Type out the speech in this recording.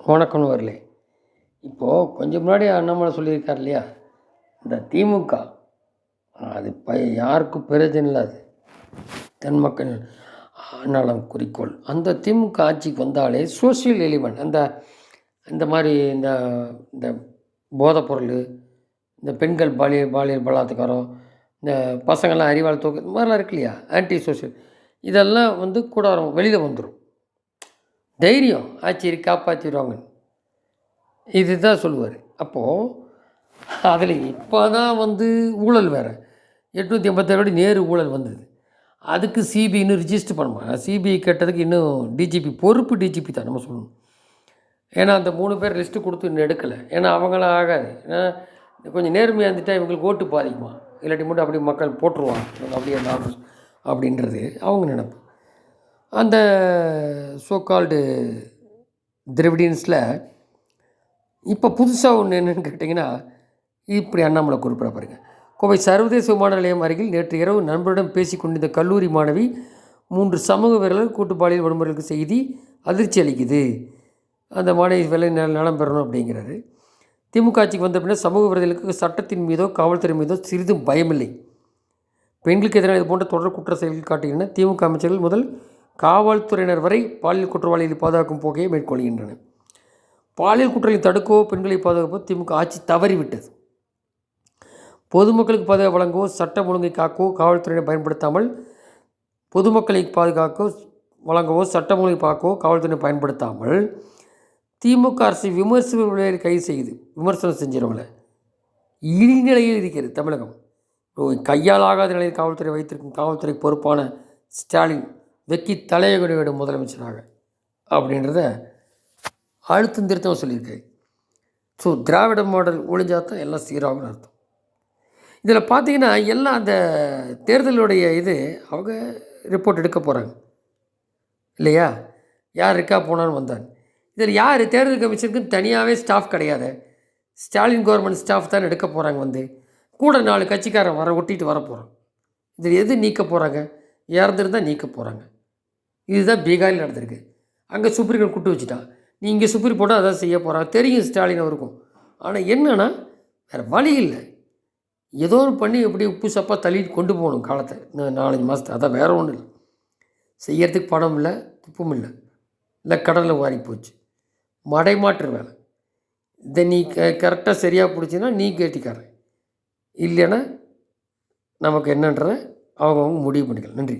வணக்கம்னு வரல இப்போது கொஞ்சம் முன்னாடி அண்ணாமலை சொல்லியிருக்கார் இல்லையா? இந்த திமுக அது ப யாருக்கும் பிரயோஜனம் இல்லை அது. தென் மக்கள் நலம் குறிக்கோள். அந்த திமுக ஆட்சிக்கு வந்தாலே சோசியல் எலிமெண்ட் அந்த இந்த மாதிரி இந்த இந்த போதைப்பொருள் இந்த பெண்கள் பாலியல் பாலியல் பலாத்காரம் இந்த பசங்கள்லாம் அறிவாள் தூக்கு இந்த மாதிரிலாம் இருக்கு இல்லையா? ஆன்டி சோஷியல் இதெல்லாம் வந்து கூடாரம் வெளியில் வந்துடும் தைரியம். ஆச்சரி காப்பாற்றிடுவாங்க இதுதான் சொல்லுவார். அப்போது அதில் இப்போ தான் வந்து ஊழல் வேறு. எட்நூற்றி ஐம்பத்தாறு கோடி நேரு ஊழல் வந்தது. அதுக்கு சிபிஐ இன்னும் ரிஜிஸ்டர் பண்ணுமா? சிபிஐ கேட்டதுக்கு இன்னும் டிஜிபி பொறுப்பு டிஜிபி தான் நம்ம சொல்லணும். ஏன்னா அந்த மூணு பேர் லிஸ்ட்டு கொடுத்து இன்னும் எடுக்கலை. ஏன்னா அவங்களாம் ஆகாது. ஏன்னா கொஞ்சம் நேர்மையாக இருந்துட்டால் இவங்களுக்கு ஓட்டு பாதிக்குமா? இல்லாட்டி மட்டும் அப்படி மக்கள் போட்டுருவாங்க. அப்படியே நார்மல் அப்படின்றது அவங்க நினைப்பு. அந்த சோகால்டு திரவிடியன்ஸில் இப்போ புதுசாக ஒன்று என்னென்னு கேட்டிங்கன்னா இப்படி அண்ணாமலை குறிப்பிட பாருங்கள் கோவை சர்வதேச விமான நிலையம் அருகில் நேற்று இரவு நண்பரிடம் பேசி கொண்டிருந்த கல்லூரி மாணவி மூன்று சமூக வீரர்கள் கூட்டுப்பாலியல் வன்முறைகளுக்கு செய்தி அதிர்ச்சி அளிக்குது. அந்த மாணவி வேலை நலம் பெறணும் அப்படிங்கிறாரு. திமுக ஆட்சிக்கு வந்த பின்னர் சமூக விரதிகளுக்கு சட்டத்தின் மீதோ காவல்துறை மீதோ சிறிதும் பயமில்லை. பெண்களுக்கு எதிரான இது போன்ற தொடர் குற்ற செயல்கள் காட்டுகின்றன. திமுக அமைச்சர்கள் முதல் காவல்துறையினர் வரை பாலியல் குற்றவாளிகளை பாதுகாக்கும் போக்கையை மேற்கொள்கின்றன. பாலியல் குற்றங்களை தடுக்கவோ பெண்களை பாதுகாப்போ திமுக ஆட்சி தவறிவிட்டது. பொதுமக்களுக்கு பாதுகாப்பு வழங்கவோ சட்டம் ஒழுங்கை காக்கவோ காவல்துறையினை பயன்படுத்தாமல் பொதுமக்களை பாதுகாக்கவோ வழங்கவோ சட்டம் ஒழுங்கை பார்க்கவோ காவல்துறையினர் பயன்படுத்தாமல் திமுக அரசு விமர்சகர்களை கைது செய்யுது விமர்சனம் செஞ்சவங்கள இழிநிலையில் இருக்கிறது தமிழகம். கையால் ஆகாத நிலையில் காவல்துறை வைத்திருக்கும் காவல்துறை பொறுப்பான ஸ்டாலின் வெக்கி தலையகுடிவிடும் முதலமைச்சராக அப்படின்றத அழுத்தம் திருத்தம் சொல்லியிருக்காரு. ஸோ திராவிட மாடல் ஒழிஞ்சாதான் எல்லாம் சீராகும்னு அர்த்தம். இதில் பார்த்தீங்கன்னா எல்லாம் அந்த தேர்தலுடைய இது அவங்க ரிப்போர்ட் எடுக்க போகிறாங்க இல்லையா? யார் இருக்கா போனான்னு வந்தார் இதில் யார்? தேர்தல் கமிஷனுக்குன்னு தனியாகவே ஸ்டாஃப் கிடையாது. ஸ்டாலின் கவர்மெண்ட் ஸ்டாஃப் தான் எடுக்க போகிறாங்க வந்து. கூட நாலு கட்சிக்காரன் வர ஒட்டிட்டு வர போகிறான் இதில் எது நீக்க போகிறாங்க இறந்துருந்தால் நீக்க போகிறாங்க இதுதான் பீகாரில் நடந்திருக்கு. அங்கே சுப்ரீம் கூட்டு வச்சுட்டான் நீ இங்கே சுப்ரீம் போட்டால் அதான் செய்ய போகிறான் தெரியும் ஸ்டாலின் அவருக்கும். ஆனால் என்னென்னா வேறு வழி இல்லை. ஏதோ ஒரு பண்ணி எப்படி உப்பு சப்பாக தள்ளிட்டு கொண்டு போகணும் காலத்தை. இன்னும் நாலஞ்சு மாதத்தை அதான் வேறு ஒன்றும் இல்லை. செய்யறதுக்கு பணம் இல்லை துப்பும் இல்லை. இல்லை கடலில் வாரி போச்சு. மடைமாற்று வேலை. இதை நீ க கரெக்டாக சரியாக பிடிச்சின்னா நீ கேட்டிக்காரன். இல்லைன்னா நமக்கு என்னன்றதை அவங்கவுங்க முடிவு பண்ணிக்கலாம். நன்றி.